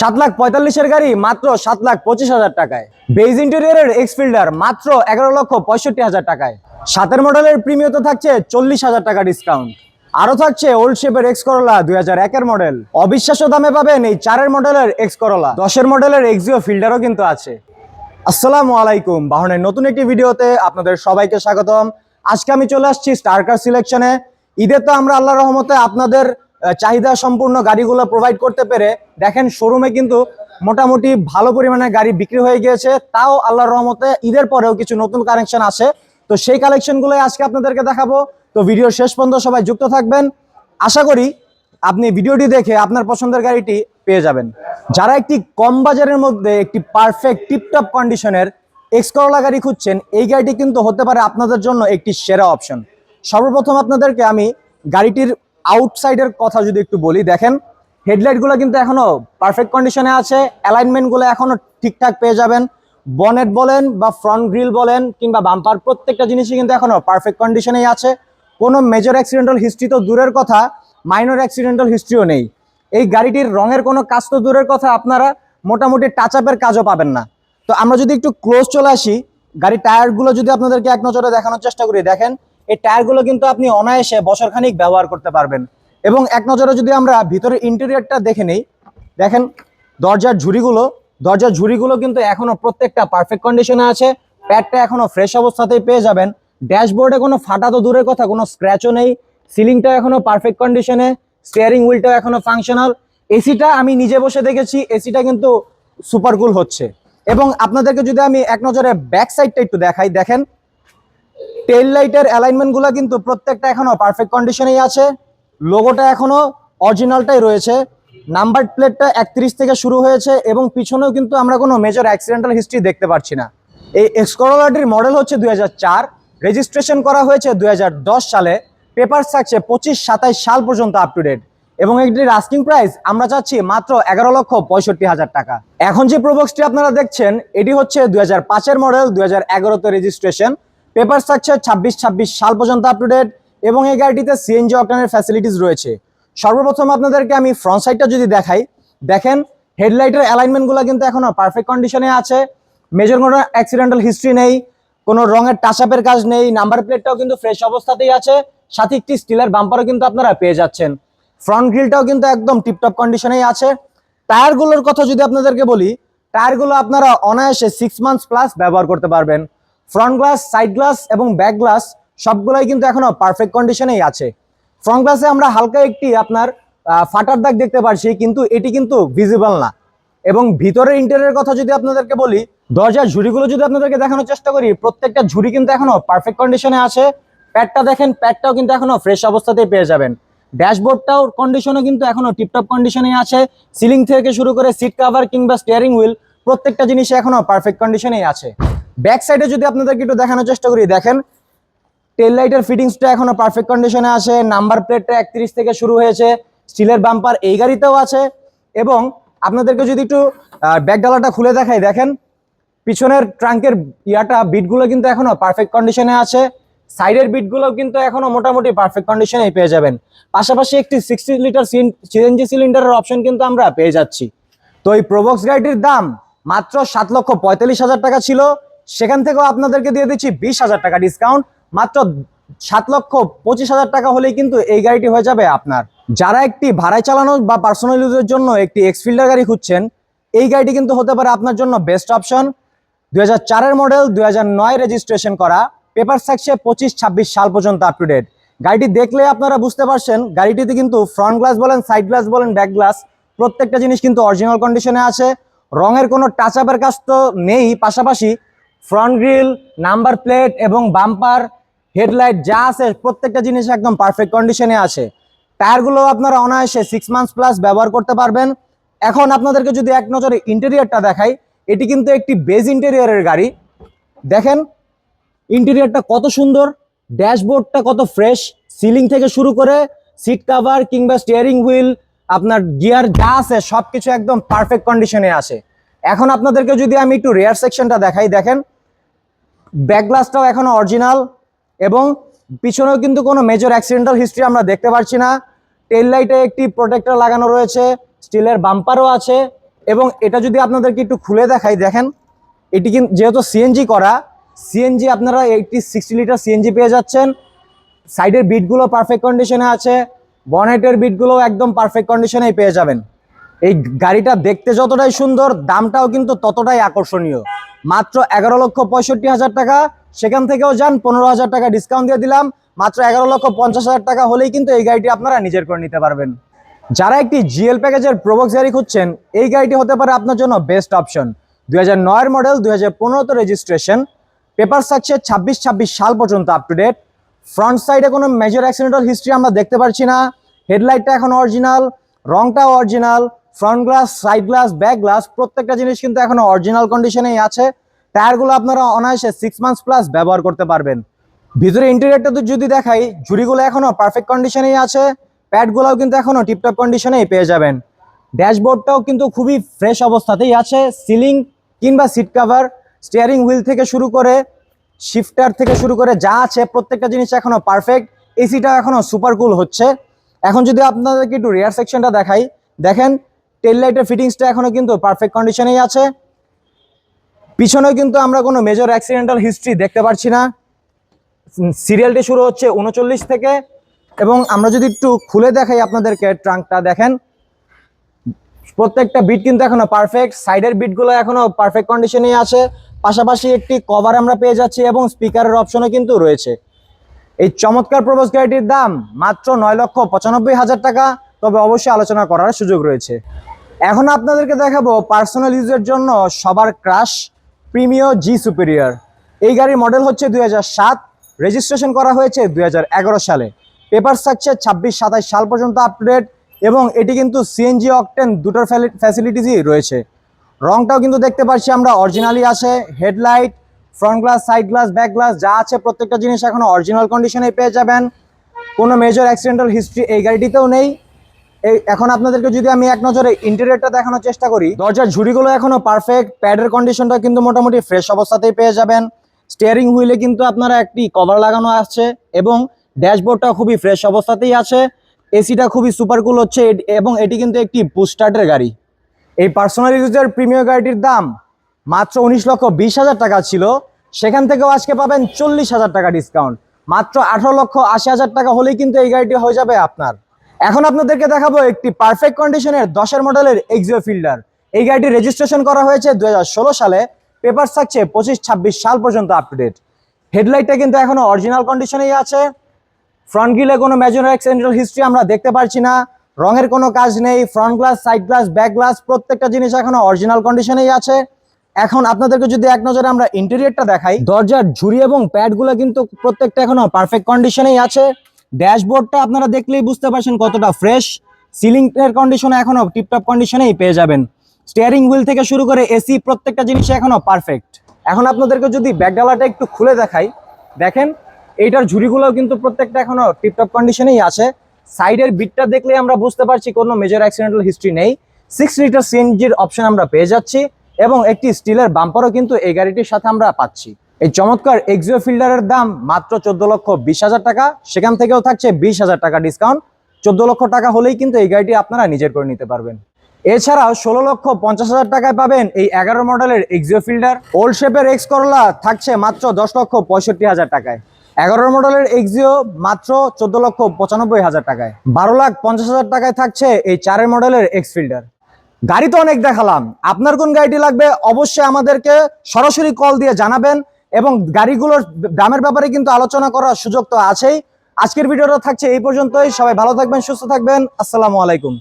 সাত লাখ পঁয়তাল্লিশের গাড়ি মাত্র সাত লাখ পঁচিশ হাজার টাকায়। বেজ ইন্টেরিয়রের এক্স ফিল্ডার মাত্র এগারো লক্ষ পঁয়ষট্টি হাজার টাকায়। সাতের মডেলের প্রিমিয়তে থাকছে চল্লিশ হাজার টাকা ডিসকাউন্ট আরও থাকছে ওল্ড শেপের এক্স করোলা দুই হাজার একের মডেল অবিশ্বাস্য দামে পাবেন এই চারের মডেলের এক্স করোলা দশের মডেলের এক্সিও ফিল্ডারও কিন্তু আছে। আসসালামু আলাইকুম। বাহনের নতুন একটি ভিডিওতে আপনাদের সবাইকে স্বাগতম। আজকে আমি চলে আসছি স্টার কার সিলেকশনে ঈদের তো আমরা আল্লাহ রহমতে আপনাদের চাহিদা সম্পূর্ণ গাড়িগুলো প্রোভাইড করতে পেরে দেখেন শোরুমে কিন্তু মোটামুটি ভালো পরিমাণে গাড়ি বিক্রি হয়ে গিয়েছে। তাও আল্লাহর রহমতে ঈদের পরেও কিছু নতুন কালেকশন আছে। তো সেই কালেকশনগুলোই আজকে আপনাদেরকে দেখাবো। তো ভিডিও শেষ পর্যন্ত সবাই যুক্ত থাকবেন। আশা করি আপনি ভিডিওটি দেখে আপনার পছন্দের গাড়িটি পেয়ে যাবেন। যারা একটি কম বাজারের মধ্যে একটি পারফেক্ট টিপটপ কন্ডিশনের এক্স করোলা গাড়ি খুঁজছেন, এই গাড়িটি কিন্তু হতে পারে আপনাদের জন্য একটি সেরা অপশন সর্বপ্রথম আপনাদেরকে আমি গাড়িটির আউটসাইডের কথা যদি একটু বলি, দেখেন হেডলাইটগুলো কিন্তু এখনও পারফেক্ট কন্ডিশনে আছে অ্যালাইনমেন্টগুলো এখনও ঠিকঠাক পেয়ে যাবেন। বনেট বলেন বা ফ্রন্ট গ্রিল বলেন কিংবা বাম্পার প্রত্যেকটা জিনিসই কিন্তু এখনও পারফেক্ট কন্ডিশনেই আছে। কোনো মেজর অ্যাক্সিডেন্টাল হিস্ট্রি তো দূরের কথা মাইনর অ্যাক্সিডেন্টাল হিস্ট্রিও নেই। এই গাড়িটির রঙের কোনো কাজ তো দূরের কথা, আপনারা মোটামুটি টাচ আপের কাজও পাবেন না। তো আমরা যদি একটু ক্লোজ চলে আসি, গাড়ির টায়ারগুলো যদি আপনাদেরকে এক নজরে দেখানোর চেষ্টা করি, দেখেন এই টায়ারগুলো কিন্তু আপনি অনায়াসে বছরখানিক ব্যবহার করতে পারবেন। এবং এক নজরে যদি আমরা ভিতরে ইন্টেরিয়রটা দেখে নেই, দেখেন দরজার ঝুড়িগুলো দরজার ঝুড়িগুলো কিন্তু এখনও প্রত্যেকটা পারফেক্ট কন্ডিশনে আছে। প্যাডটা এখনও ফ্রেশ অবস্থাতেই পেয়ে যাবেন। ড্যাশবোর্ডে কোনো ফাটা তো দূরের কথা, কোনো স্ক্র্যাচও নেই। সিলিংটা এখনও পারফেক্ট কন্ডিশনে স্টিয়ারিং হুইলটাও এখনও ফাংশনাল এসিটা আমি নিজে বসে দেখেছি, এসিটা কিন্তু সুপার কুল হচ্ছে। এবং আপনাদেরকে যদি আমি এক নজরে ব্যাক সাইডটা একটু দেখাই, দেখেন টেল লাইটের অ্যালাইনমেন্টগুলো কিন্তু প্রত্যেকটা এখনও পারফেক্ট কন্ডিশনেই আছে। লোগোটা এখনও অরিজিনালটাই রয়েছে। নাম্বার প্লেটটা একত্রিশ থেকে শুরু হয়েছে এবং পিছনেও কিন্তু আমরা কোনো মেজর অ্যাক্সিডেন্টাল হিস্ট্রি দেখতে পাচ্ছি না। এই এক্সকরোলাটির মডেল হচ্ছে দু হাজার চার। রেজিস্ট্রেশন করা হয়েছে দু হাজার দশ সালে। পেপার থাকছে পঁচিশ সাতাইশ সাল পর্যন্ত আপ টু ডেট এবং এটির আস্কিং প্রাইস আমরা চাচ্ছি মাত্র এগারো লক্ষ পঁয়ষট্টি হাজার টাকা। এখন যে প্রবক্সটি আপনারা দেখছেন, এটি হচ্ছে দুই হাজার মডেল দুই হাজার রেজিস্ট্রেশন পেপার স্ট্রাকচার ছাব্বিশ ছাব্বিশ সাল পর্যন্ত আপ টু ডেট এবং এই গাড়িটিতে সিএনজি অকটানের ফ্যাসিলিটিস রয়েছে। সর্বপ্রথম আপনাদেরকে আমি ফ্রন্ট সাইডটা যদি দেখাই, দেখেন হেডলাইটের অ্যালাইনমেন্টগুলো কিন্তু এখনও পারফেক্ট কন্ডিশনে আছে। মেজর কোনো অ্যাক্সিডেন্টাল হিস্ট্রি নেই, কোনো রঙের টাচ আপের কাজ নেই নাম্বার প্লেটটাও কিন্তু ফ্রেশ অবস্থাতেই আছে, সাথে একটি স্টিলের বাম্পারও কিন্তু আপনারা পেয়ে যাচ্ছেন। ফ্রন্ট গ্রিলটাও কিন্তু একদম টিপটপ কন্ডিশনেই আছে। টায়ারগুলোর কথা যদি আপনাদেরকে বলি টায়ারগুলো আপনারা অনায়াসে সিক্স মান্থস প্লাস ব্যবহার করতে পারবেন। ফ্রন্ট গ্লাস সাইড গ্লাস এবং ব্যাক গ্লাস সবগুলোই কিন্তু এখনও পারফেক্ট কন্ডিশনেই আছে। ফ্রন্ট গ্লাসে আমরা হালকা একটি আপনার ফাটার দাগ দেখতে পারছি, কিন্তু এটি কিন্তু ভিজিবল না। এবং ভিতরের ইন্টেরিয়র কথা যদি আপনাদেরকে বলি, দরজার ঝুড়িগুলো যদি আপনাদেরকে দেখানোর চেষ্টা করি, প্রত্যেকটা ঝুড়ি কিন্তু এখনও পারফেক্ট কন্ডিশনে আছে। প্যাডটা দেখেন প্যাডটাও কিন্তু এখনও ফ্রেশ অবস্থাতেই পেয়ে যাবেন। ড্যাশবোর্ডটাও কন্ডিশনও কিন্তু এখনও টিপটপ কন্ডিশনে আছে। সিলিং থেকে শুরু করে সিট কাভার কিংবা স্টিয়ারিং হুইল প্রত্যেকটা জিনিস এখনও পারফেক্ট কন্ডিশনেই আছে। ব্যাক সাইডে যদি আপনাদেরকে একটু দেখানোর চেষ্টা করি, দেখেন টেল লাইটের ফিটিংসটা এখনও পারফেক্ট কন্ডিশনে আছে নাম্বার প্লেটটা একত্রিশ থেকে শুরু হয়েছে স্টিলের বাম্পার এই গাড়িতেও আছে, এবং আপনাদেরকে যদি একটু ব্যাক ডালাটা খুলে দেখাই, দেখেন, পিছনের ট্রাঙ্কের ইয়াটা বিটগুলো কিন্তু এখনও পারফেক্ট কন্ডিশনে আছে সাইডের বিটগুলো কিন্তু এখনও মোটামুটি পারফেক্ট কন্ডিশনেই পেয়ে যাবেন। পাশাপাশি একটি সিক্সটি লিটার সিএনজি সিলিন্ডারের অপশন কিন্তু আমরা পেয়ে যাচ্ছি। তো এই প্রোবক্স গাড়িটির দাম মাত্র সাত লক্ষ পঁয়তাল্লিশ হাজার টাকা ছিল। সেখান থেকেও আপনাদেরকে দিয়ে দিচ্ছি বিশ হাজার টাকা ডিসকাউন্ট মাত্র সাত লক্ষ পঁচিশ হাজার টাকা হলেই কিন্তু এই গাড়িটি হয়ে যাবে আপনার। যারা একটি ভাড়ায় চালানো বা পার্সোনাল ইউজের জন্য একটি এক্সফিল্ডার গাড়ি খুঁজছেন, এই গাড়িটি কিন্তু হতে পারে আপনার জন্য বেস্ট অপশন দুই হাজার মডেল দুই হাজার নয় রেজিস্ট্রেশন করা। পেপার থাকছে পঁচিশ, ছাব্বিশ সাল পর্যন্ত আপ টু ডেট গাড়িটি দেখলে আপনারা বুঝতে পারছেন, গাড়িটিতে কিন্তু ফ্রন্ট গ্লাস বলেন সাইড গ্লাস বলেন ব্যাক গ্লাস প্রত্যেকটা জিনিস কিন্তু অরিজিনাল কন্ডিশনে আছে। রঙের কোনো টাচ আপের কাজ তো নেই, পাশাপাশি ফ্রন্ট গ্রিল নাম্বার প্লেট এবং বাম্পার হেডলাইট যা আছে, প্রত্যেকটা জিনিস একদম পারফেক্ট কন্ডিশনে আছে। টায়ারগুলো আপনারা অনায়াসে সিক্স মান্থস প্লাস ব্যবহার করতে পারবেন। এখন আপনাদেরকে যদি এক নজরে ইন্টেরিয়রটা দেখাই, এটি কিন্তু একটি বেজ ইন্টেরিয়রের গাড়ি। দেখেন ইন্টেরিয়রটা কত সুন্দর, ড্যাশবোর্ডটা কত ফ্রেশ সিলিং থেকে শুরু করে সিট কাভার কিংবা স্টিয়ারিং হুইল আপনার গিয়ার যা আছে, সবকিছু একদম পারফেক্ট কন্ডিশনে আছে। এখন আপনাদেরকে যদি আমি একটু রেয়ার সেকশনটা দেখাই, দেখেন ব্যাক গ্লাসটাও এখনও অরিজিনাল এবং পিছনেও কিন্তু কোনো মেজর অ্যাক্সিডেন্টাল হিস্ট্রি আমরা দেখতে পাচ্ছি না। টেল লাইটে একটি প্রোটেক্টর লাগানো রয়েছে স্টিলের বাম্পারও আছে এবং এটা যদি আপনাদেরকে একটু খুলে দেখাই, দেখেন, এটি কিন্তু যেহেতু সিএনজি করা সিএনজি আপনারা এইটি সিক্সটি লিটার সিএনজি পেয়ে যাচ্ছেন। সাইডের বিটগুলো পারফেক্ট কন্ডিশনে আছে বনেটের বিটগুলো একদম পারফেক্ট কন্ডিশনেই পেয়ে যাবেন। এই গাড়িটা দেখতে যতটাই সুন্দর, দামটাও কিন্তু ততটাই আকর্ষণীয়। মাত্র এগারো লক্ষ পঁয়ষট্টি হাজার টাকা, সেখান থেকেও যান, পনেরো হাজার টাকা ডিসকাউন্ট দিয়ে দিলাম। মাত্র এগারো লক্ষ পঞ্চাশ হাজার টাকা হলেই কিন্তু এই গাড়িটি আপনারা নিজের করে নিতে পারবেন। যারা একটি জিএল প্যাকেজের প্রবক্স গাড়ি খুঁজছেন, এই গাড়িটি হতে পারে আপনার জন্য বেস্ট অপশন দুই হাজার নয়ের মডেল দুই হাজার পনেরোতে রেজিস্ট্রেশন পেপার থাকছে ছাব্বিশ ছাব্বিশ সাল পর্যন্ত আপ টু ডেট ফ্রন্ট সাইডে কোনো মেজর অ্যাক্সিডেন্টাল হিস্ট্রি আমরা দেখতে পারছি না। হেডলাইটটা এখন original রংটাও original front glass side glass back glass প্রত্যেকটা জিনিস কিন্তু এখনও অরিজিনাল কন্ডিশনেই আছে। টায়ারগুলো আপনারা অনায়াসে সিক্স মান্থস প্লাস ব্যবহার করতে পারবেন। ভিতরে ইন্টেরিয়রটা তো যদি দেখাই, ঝুড়িগুলো এখনও পারফেক্ট কন্ডিশনেই আছে প্যাডগুলোও কিন্তু এখনও টিপটপ কন্ডিশনেই পেয়ে যাবেন। ড্যাশবোর্ডটাও কিন্তু খুবই ফ্রেশ অবস্থাতেই আছে সিলিং কিংবা সিট কাভার স্টিয়ারিং হুইল থেকে শুরু করে শিফটার থেকে শুরু করে যা আছে, প্রত্যেকটা জিনিস এখনও পারফেক্ট এসিটা এখনও সুপার কুল হচ্ছে। এখন যদি আপনাদেরকে একটু রেয়ার সেকশনটা দেখাই, দেখেন টেল লাইটের ফিটিংসটা এখনও কিন্তু পারফেক্ট কন্ডিশনেই আছে। পিছনেও কিন্তু আমরা কোনো মেজর অ্যাক্সিডেন্টাল হিস্ট্রি দেখতে পাচ্ছি না। সিরিয়ালটি শুরু হচ্ছে উনচল্লিশ থেকে এবং আমরা যদি একটু খুলে দেখাই আপনাদেরকে ট্রাঙ্কটা দেখেন। প্রত্যেকটা বিট কিন্তু এখনও পারফেক্ট সাইডের বিটগুলো এখনও পারফেক্ট কন্ডিশনেই আছে। পাশাপাশি একটি কভার আমরা পেয়ে যাচ্ছি এবং স্পিকারের অপশনও কিন্তু রয়েছে। এই চমৎকার প্রবোজ গাড়িটির দাম মাত্র নয় লক্ষ পঁচানব্বই হাজার টাকা, তবে অবশ্যই আলোচনা করার সুযোগ রয়েছে। এখন আপনাদেরকে দেখাবো পার্সোনাল ইউজের জন্য সবার ক্রাশ প্রিমিয় জি সুপিরিয়র এই গাড়ির মডেল হচ্ছে দুই রেজিস্ট্রেশন করা হয়েছে দু হাজার এগারো সালে। পেপার থাকছে ছাব্বিশ সাতাশ সাল পর্যন্ত আপডেট এবং এটি কিন্তু সিএনজি অকটেন দুটোর ফ্যাসিলিটিসই রয়েছে। রংটাও কিন্তু দেখতে পাচ্ছি আমরা অরিজিনালি আছে headlight front glass side glass back glass যা আছে প্রত্যেকটা জিনিস এখনও অরিজিনাল কন্ডিশনে পেয়ে যাবেন। কোনো মেজর অ্যাক্সিডেন্টাল হিস্ট্রি এই গাড়িটিতেও নেই। এই, এখন আপনাদেরকে যদি আমি এক নজরে ইন্টেরিয়রটা দেখানোর চেষ্টা করি, দরজার ঝুড়িগুলো এখনও পারফেক্ট প্যাডের কন্ডিশনটা কিন্তু মোটামুটি ফ্রেশ অবস্থাতেই পেয়ে যাবেন। স্টিয়ারিং হুইলে কিন্তু আপনারা একটি কভার লাগানো আছে এবং ড্যাশবোর্ডটা খুবই ফ্রেশ অবস্থাতেই আছে। এসিটা খুবই সুপার কুল হচ্ছে এবং এটি কিন্তু একটি বুস্টার্টের গাড়ি। এই পার্সোনাল ইউজের প্রিমিয়ার গাড়িটির দাম মাত্র উনিশ লক্ষ বিশ হাজার টাকা ছিল। সেখান থেকেও আজকে পাবেন চল্লিশ হাজার টাকা ডিসকাউন্ট মাত্র আঠারো লক্ষ আশি হাজার টাকা হলেই কিন্তু এই গাড়িটি হয়ে যাবে আপনার। এখন আপনাদেরকে দেখাবো একটি পারফেক্ট কন্ডিশনের দশের মডেলের এক্সিও ফিল্ডার এই গাড়িটি রেজিস্ট্রেশন করা হয়েছে দু হাজার ষোলো সালে। পেপার থাকছে পঁচিশ, ছাব্বিশ সাল পর্যন্ত আপডেট হেডলাইটটা কিন্তু এখনও অরিজিনাল কন্ডিশনেই আছে। ফ্রন্ট গিলে কোনো মেজর অ্যাক্সিডেন্টাল হিস্ট্রি আমরা দেখতে পারছি না। রঙের কোনো কাজ নেই। Front glass side glass back glass প্রত্যেকটা জিনিস এখনও অরিজিনাল কন্ডিশনেই আছে। এখন আপনাদেরকে যদি এক নজরে আমরা ইন্টেরিয়রটা দেখাই, দরজার ঝুড়ি এবং প্যাডগুলো কিন্তু প্রত্যেকটা এখনও পারফেক্ট কন্ডিশনেই আছে। ড্যাশবোর্ডটা আপনারা দেখলেই বুঝতে পারছেন কতটা ফ্রেশ সিলিং এর কন্ডিশন এখনও টিপটপ কন্ডিশনেই পেয়ে যাবেন। স্টিয়ারিং হুইল থেকে শুরু করে এসি প্রত্যেকটা জিনিস এখনও পারফেক্ট এখন আপনাদেরকে যদি ব্যাকডালাটা একটু খুলে দেখাই, দেখেন এইটার ঝুড়িগুলোও কিন্তু প্রত্যেকটা এখনও টিপটপ কন্ডিশনেই আছে। সাইডের বিটটা দেখলে আমরা বুঝতে পারছি কোনো মেজর অ্যাক্সিডেন্টাল হিস্ট্রি নেই। সিক্স লিটার সিএনজির অপশন আমরা পেয়ে যাচ্ছি এবং একটি স্টিলের বাম্পারও কিন্তু এই গাড়িটির সাথে আমরা পাচ্ছি। এই চমৎকার এক্সিও ফিল্ডারের দাম মাত্র চোদ্দ লক্ষ বিশ হাজার টাকা। সেখান থেকেও থাকছে বিশ হাজার টাকা ডিসকাউন্ট চোদ্দ লক্ষ টাকা হলেই কিন্তু এই গাড়িটি আপনারা নিজের করে নিতে পারবেন। এছাড়াও ষোলো লক্ষ পঞ্চাশ হাজার টাকায় পাবেন এই এগারো মডেলের এক্সিও ফিল্ডার ওল্ড শেপের এক্স করলা থাকছে মাত্র দশ লক্ষ পঁয়ষট্টি হাজার টাকায়। এগারো মডেলের এক্সিও মাত্র চোদ্দ লক্ষ পঁচানব্বই হাজার টাকায়। বারো লাখ পঞ্চাশ হাজার টাকায় থাকছে এই চারের মডেলের এক্স ফিল্ডার গাড়ি তো অনেক দেখালাম। আপনার কোন গাড়িটি লাগবে অবশ্যই আমাদেরকে সরাসরি কল দিয়ে জানাবেন। এবং গাড়িগুলোর দামের ব্যাপারে কিন্তু আলোচনা করার সুযোগ তো আছেই। আজকের ভিডিওটা থাকছে এই পর্যন্তই। সবাই ভালো থাকবেন, সুস্থ থাকবেন। আসসালামু আলাইকুম।